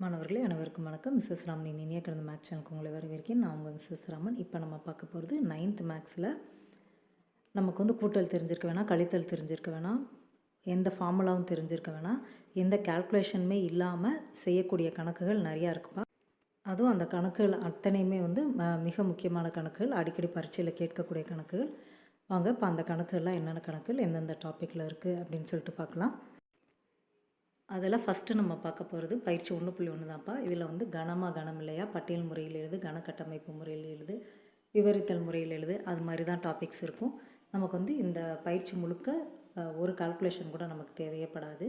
மாணவர்களே அனைவருக்கும் வணக்கம். மிஸ்ஸஸ் ராமனின் இனிய கடந்த மேக்ஸ் சேனலுக்கு உங்களை வரவேற்கிறேன். நான் உங்கள் மிஸ்ஸஸ் ராமன். இப்போ நம்ம பார்க்க போகிறது நைன்த் மேக்ஸில் நமக்கு வந்து கூட்டல் தெரிஞ்சிருக்க வேணாம் கழித்தல் தெரிஞ்சிருக்க வேணாம் எந்த ஃபார்முலாவும் தெரிஞ்சிருக்க வேணாம் எந்த கால்குலேஷனுமே இல்லாமல் செய்யக்கூடிய கணக்குகள் நிறையா இருக்குப்பா. அதுவும் அந்த கணக்குகள் அத்தனையுமே வந்து ம- மிக முக்கியமான கணக்குகள். அடிக்கடி பரீட்சையில் கேட்கக்கூடிய கணக்குகள். வாங்க இப்போ அந்த கணக்குகள்லாம் என்னென்ன கணக்குகள் எந்தெந்த டாப்பிக்கில் இருக்குது அப்படின்னு சொல்லிட்டு பார்க்கலாம். அதெல்லாம் ஃபஸ்ட்டு நம்ம பார்க்க போகிறது பயிற்சி ஒன்று புள்ளி ஒன்று தான்ப்பா இதில் வந்து கனமாக கனம் இல்லையா? பட்டியல் முறையில் எழுது கனக்கட்டமைப்பு முறையில் எழுது விவரித்தல் முறையில் எழுது அது மாதிரி தான் டாபிக்ஸ் இருக்கும். நமக்கு வந்து இந்த பயிற்சி முழுக்க ஒரு கால்குலேஷன் கூட நமக்கு தேவையப்படாது.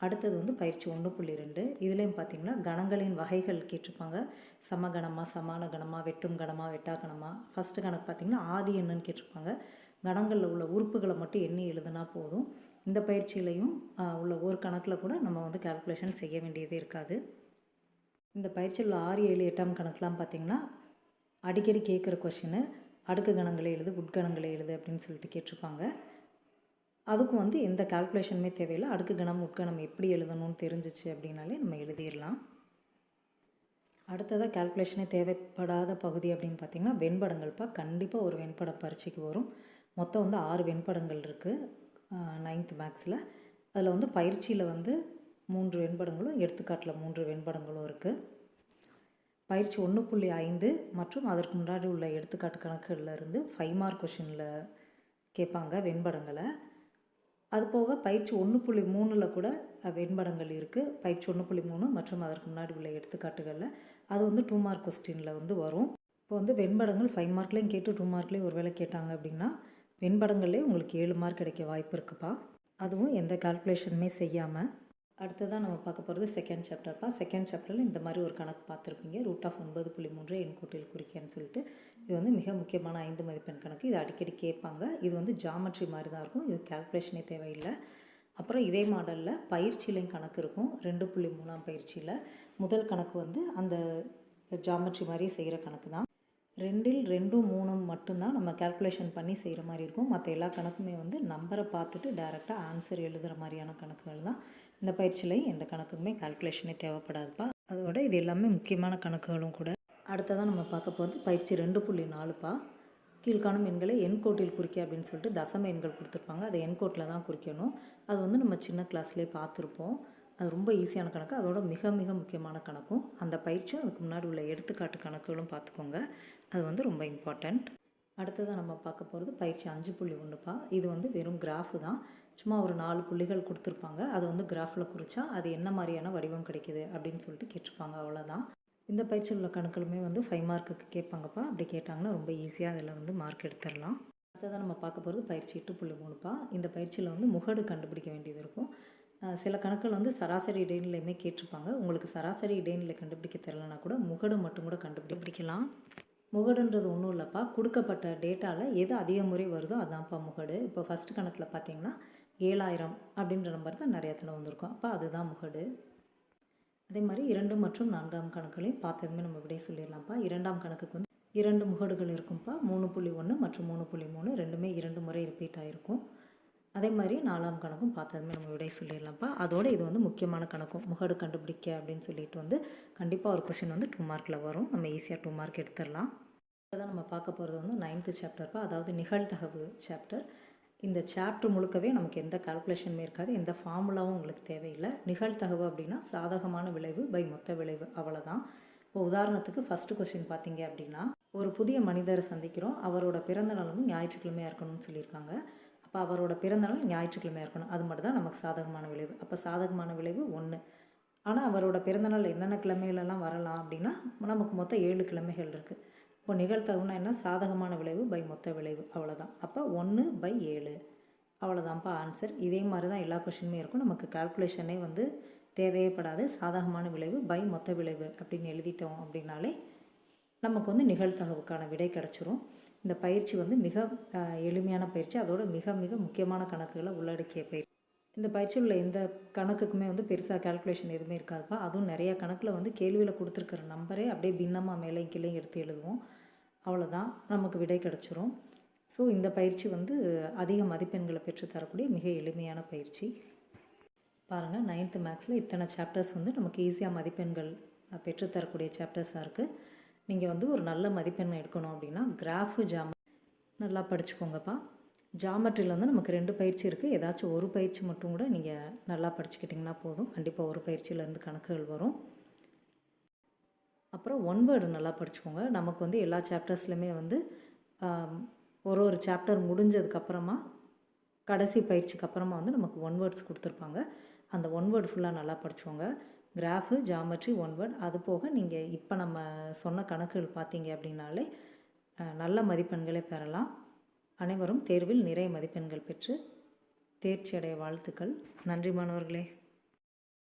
அடுத்தது வந்து பயிற்சி ஒன்று புள்ளி ரெண்டு. இதுலேயும் பார்த்தீங்கன்னா கணங்களின் வகைகள் கேட்டிருப்பாங்க. சமகணமா சமான கணமாக வெட்டும் கணமாக வெட்டா கணமாக ஃபஸ்ட்டு கணக்கு பார்த்திங்கன்னா ஆதி என்னன்னு கேட்டிருப்பாங்க. கணங்களில் உள்ள உறுப்புகளை மட்டும் எண்ணி எழுதுனா போதும். இந்த பயிற்சியிலையும் உள்ள ஒரு கணக்கில் கூட நம்ம வந்து கால்குலேஷன் செய்ய வேண்டியதே இருக்காது. இந்த பயிற்சியில் ஆறு ஏழு எட்டாம் கணக்கெலாம் பார்த்திங்கன்னா அடிக்கடி கேட்குற கொஷினு அடுக்கு கணங்களை எழுது உட்கணங்களை எழுது அப்படின்னு சொல்லிட்டு கேட்டிருப்பாங்க. அதுக்கும் வந்து எந்த கால்குலேஷனுமே தேவையில்லை. அடுக்கு கணம் உட்கணம் எப்படி எழுதணும்னு தெரிஞ்சிச்சு அப்படின்னாலே நம்ம எழுதிடலாம். அடுத்ததாக கால்குலேஷனே தேவைப்படாத பகுதி அப்படின்னு பார்த்தீங்கன்னா வெண்படங்கள்ப்பா கண்டிப்பாக ஒரு வெண்படம் பரீட்சைக்கு வரும். மொத்தம் வந்து ஆறு வெண்படங்கள் இருக்குது நைன்த் மேக்ஸில் அதில் வந்து பயிற்சியில் வந்து மூன்று வெண்படங்களும் எடுத்துக்காட்டில் மூன்று வெண்படங்களும் இருக்குது பயிற்சி ஒன்று புள்ளி ஐந்து மற்றும் அதற்கு முன்னாடி உள்ள எடுத்துக்காட்டு கணக்குகளில் இருந்து ஃபைவ் மார்க் கொஷினில் கேட்பாங்க வெண்படங்களை. அது போக பயிற்சி ஒன்று புள்ளி மூணில் கூட வெண்படங்கள் இருக்குது பயிற்சி ஒன்று புள்ளி மூணு மற்றும் அதற்கு முன்னாடி உள்ள எடுத்துக்காட்டுகளில் அது வந்து டூ மார்க் கொஸ்டினில் வந்து வரும். இப்போ வந்து வெண்படங்கள் ஃபைவ் மார்க்லேயும் கேட்டு டூ மார்க்லேயும் ஒரு வேளை கேட்டாங்க அப்படின்னா வெண்படங்கள்லேயே உங்களுக்கு ஏழு மார்க் கிடைக்க வாய்ப்பு இருக்குப்பா. அதுவும் எந்த கால்குலேஷனுமே செய்யாமல் அடுத்ததான் நம்ம பார்க்க போகிறது செகண்ட் சாப்டர்ப்பா செகண்ட் சாப்டரில் இந்த மாதிரி ஒரு கணக்கு பார்த்துருப்பீங்க. ரூட் ஆஃப் ஒன்பது புள்ளி மூன்று எண்கோட்டில் குறிக்கன்னு சொல்லிட்டு. இது வந்து மிக முக்கியமான ஐந்து மதிப்பெண் கணக்கு. இது அடிக்கடி கேட்பாங்க. இது வந்து ஜாமெட்ரி மாதிரி தான் இருக்கும். இது கால்குலேஷனே தேவையில்லை. அப்புறம் இதே மாடலில் பயிற்சியிலையும் கணக்கு இருக்கும். ரெண்டு புள்ளி மூணாம் பயிற்சியில். முதல் கணக்கு வந்து அந்த ஜாமெட்ரி மாதிரியே செய்கிற கணக்கு தான் ரெண்டில் ரெண்டும் மூணும் மட்டும்தான் நம்ம கால்குலேஷன் பண்ணி செய்கிற மாதிரி இருக்கும். மற்ற எல்லா கணக்குமே வந்து நம்பரை பார்த்துட்டு டைரெக்டாக ஆன்சர் எழுதுகிற மாதிரியான கணக்குகள் தான். இந்த பயிற்சியிலையும் எந்த கணக்குக்குமே கால்குலேஷனே தேவைப்படாதுப்பா. அதோட இது எல்லாமே முக்கியமான கணக்குகளும் கூட. அடுத்ததாக நம்ம பார்க்க போகிறது பயிற்சி ரெண்டு புள்ளி நாலுப்பா. கீழ்காணும் எண்களை எண்கோட்டில் குறிக்க அப்படின்னு சொல்லிட்டு தசம எண்கள் கொடுத்துருப்பாங்க. அதை எண்கோட்டில் தான் குறிக்கணும். அது வந்து நம்ம சின்ன கிளாஸ்லேயே பார்த்துருப்போம். அது ரொம்ப ஈஸியான கணக்கு. அதோட மிக மிக முக்கியமான கணக்கும் அந்த பயிற்சியும் அதுக்கு முன்னாடி உள்ள எடுத்துக்காட்டு கணக்குகளும் பார்த்துக்கோங்க. அது வந்து ரொம்ப இம்பார்ட்டண்ட் அடுத்ததாக நம்ம பார்க்க போகிறது பயிற்சி அஞ்சு புள்ளி ஒன்றுப்பா. இது வந்து வெறும் கிராஃபு தான். சும்மா ஒரு நாலு புள்ளிகள் கொடுத்துருப்பாங்க. அது வந்து கிராஃபில் குறித்தா அது என்ன மாதிரியான வடிவம் கிடைக்குது அப்படின்னு சொல்லிட்டு கேட்டிருப்பாங்க. அவ்வளோதான் இந்த பயிற்சியில் உள்ள கணக்குகளுமே வந்து ஃபைவ் மார்க்குக்கு கேட்பாங்கப்பா. அப்படி கேட்டாங்கன்னா ரொம்ப ஈஸியாக அதில் வந்து மார்க் எடுத்துடலாம். அடுத்ததாக நம்ம பார்க்க போகிறது பயிற்சி எட்டு புள்ளி மூணுப்பா. இந்த பயிற்சியில் வந்து முகடு கண்டுபிடிக்க வேண்டியது இருக்கும். சில கணக்குகள் வந்து சராசரி இடைநிலையுமே கேட்டிருப்பாங்க. உங்களுக்கு சராசரி இடைநிலை கண்டுபிடிக்க தெரிலனா கூட முகடு மட்டும் கூட கண்டுபிடிக்கலாம். முகடுன்றது ஒன்றும் இல்லைப்பா. கொடுக்கப்பட்ட டேட்டாவில் எது அதிக முறை வருதோ அதான்ப்பா முகடு. இப்போ ஃபஸ்ட்டு கணக்கில் பார்த்தீங்கன்னா ஏழாயிரம் அப்படின்ற நம்பர் தான் நிறைய தடவை வந்திருக்கும். அப்போ அதுதான் முகடு. அதே மாதிரி இரண்டு மற்றும் நான்காம் கணக்குகளையும் பார்த்ததுமே நம்ம இப்படியே சொல்லிடலாம்ப்பா. இரண்டாம் கணக்குக்கு வந்து இரண்டு முகடுகள் இருக்கும்ப்பா மூணு புள்ளி ஒன்று மற்றும் மூணு புள்ளி மூணு. ரெண்டுமே இரண்டு முறை ரிப்பீட் ஆகிருக்கும் அதே மாதிரி நாலாம் கணக்கும் பார்த்ததுமே நம்ம விடை சொல்லிடலாம்ப்பா. அதோட இது வந்து முக்கியமான கணக்கும். முகடு கண்டுபிடிக்க அப்படின்னு சொல்லிட்டு வந்து கண்டிப்பாக ஒரு கொஷின் வந்து டூ மார்க்கில் வரும். நம்ம ஈஸியாக டூ மார்க் எடுத்துடலாம். அதான் நம்ம பார்க்க போகிறது வந்து நைன்த்து சாப்டர்ப்பா அதாவது நிகழ்தகவு சாப்டர் இந்த சாப்டர் முழுக்கவே நமக்கு எந்த கால்குலேஷனுமே இருக்காது. எந்த ஃபார்முலாவும் உங்களுக்கு தேவையில்லை. நிகழ்தகவு அப்படின்னா சாதகமான விளைவு பை மொத்த விளைவு. அவ்வளோதான் இப்போ உதாரணத்துக்கு ஃபஸ்ட்டு கொஸ்டின் பார்த்தீங்க அப்படின்னா ஒரு புதிய மனிதரை சந்திக்கிறோம். அவரோட பிறந்த நாள் வந்து ஞாயிற்றுக்கிழமையாக இருக்கணும்னு சொல்லியிருக்காங்க. அப்போ அவரோட பிறந்த நாள் ஞாயிற்றுக்கிழமையாக இருக்கணும். அது மட்டும் தான் நமக்கு சாதகமான விளைவு. அப்போ சாதகமான விளைவு ஒன்று ஆனால் அவரோட பிறந்தநாள் என்னென்ன கிழமைகளெல்லாம் வரலாம் அப்படின்னா நமக்கு மொத்தம் ஏழு கிழமைகள் இருக்குது இப்போ நிகழ்த்தகுனா என்ன? சாதகமான விளைவு பை மொத்த விளைவு. அவ்வளோதான் அப்போ ஒன்று பை ஏழு. அவ்வளோதான்ப்பா ஆன்சர் இதே மாதிரி தான் எல்லா கொஷினுமே இருக்கும். நமக்கு கால்குலேஷனே வந்து தேவையப்படாது சாதகமான விளைவு பை மொத்த விளைவு அப்படின்னு எழுதிட்டோம் அப்படின்னாலே நமக்கு வந்து நிகழ்தகவுக்கான விடை கிடச்சிரும். இந்த பயிற்சி வந்து மிக எளிமையான பயிற்சி. அதோட மிக மிக முக்கியமான கணக்குகளை உள்ளடக்கிய பயிற்சி. இந்த பயிற்சியில் உள்ள எந்த கணக்குக்குமே வந்து பெருசாக கால்குலேஷன் எதுவுமே இருக்காதுப்பா. அதுவும் நிறையா கணக்கில் வந்து கேள்வியில் கொடுத்துருக்கிற நம்பரே அப்படியே பின்னமாக மேலே கீழே எடுத்து எழுதுவோம். அவ்வளோதான் நமக்கு விடை கிடச்சிரும். ஸோ இந்த பயிற்சி வந்து அதிக மதிப்பெண்களை பெற்று தரக்கூடிய மிக எளிமையான பயிற்சி. பாருங்கள் நைன்த்து மேக்ஸில் இத்தனை சாப்டர்ஸ் வந்து நமக்கு ஈஸியாக மதிப்பெண்கள் பெற்றுத்தரக்கூடிய சாப்டர்ஸாக இருக்குது நீங்கள் வந்து ஒரு நல்ல மதிப்பெண் எடுக்கணும் அப்படின்னா கிராஃபு ஜாம நல்லா படிச்சுக்கோங்கப்பா. ஜாமெட்ரியில் வந்து நமக்கு ரெண்டு பயிற்சி இருக்குது ஏதாச்சும் ஒரு பயிற்சி மட்டும் கூட நீங்கள் நல்லா படிச்சுக்கிட்டிங்கன்னா போதும். கண்டிப்பாக ஒரு பயிற்சியிலேருந்து கணக்குகள் வரும். அப்புறம் ஒன் வேர்டு நல்லா படிச்சுக்கோங்க. நமக்கு வந்து எல்லா சாப்டர்ஸ்லையுமே வந்து ஒரு ஒரு சாப்டர் முடிஞ்சதுக்கப்புறமா கடைசி பயிற்சிக்கு அப்புறமா வந்து நமக்கு ஒன் வேர்ட்ஸ் கொடுத்துருப்பாங்க. அந்த ஒன் வேர்டு ஃபுல்லாக நல்லா படிச்சுக்கோங்க. கிராஃபு ஜாமெட்ரி ஒன் வேர்ட் அது போக நீங்கள் இப்போ நம்ம சொன்ன கணக்குகள் பார்த்தீங்க அப்படின்னாலே நல்ல மதிப்பெண்களை பெறலாம். அனைவரும் தேர்வில் நிறைய மதிப்பெண்கள் பெற்று தேர்ச்சி அடைய வாழ்த்துக்கள். நன்றி மாணவர்களே.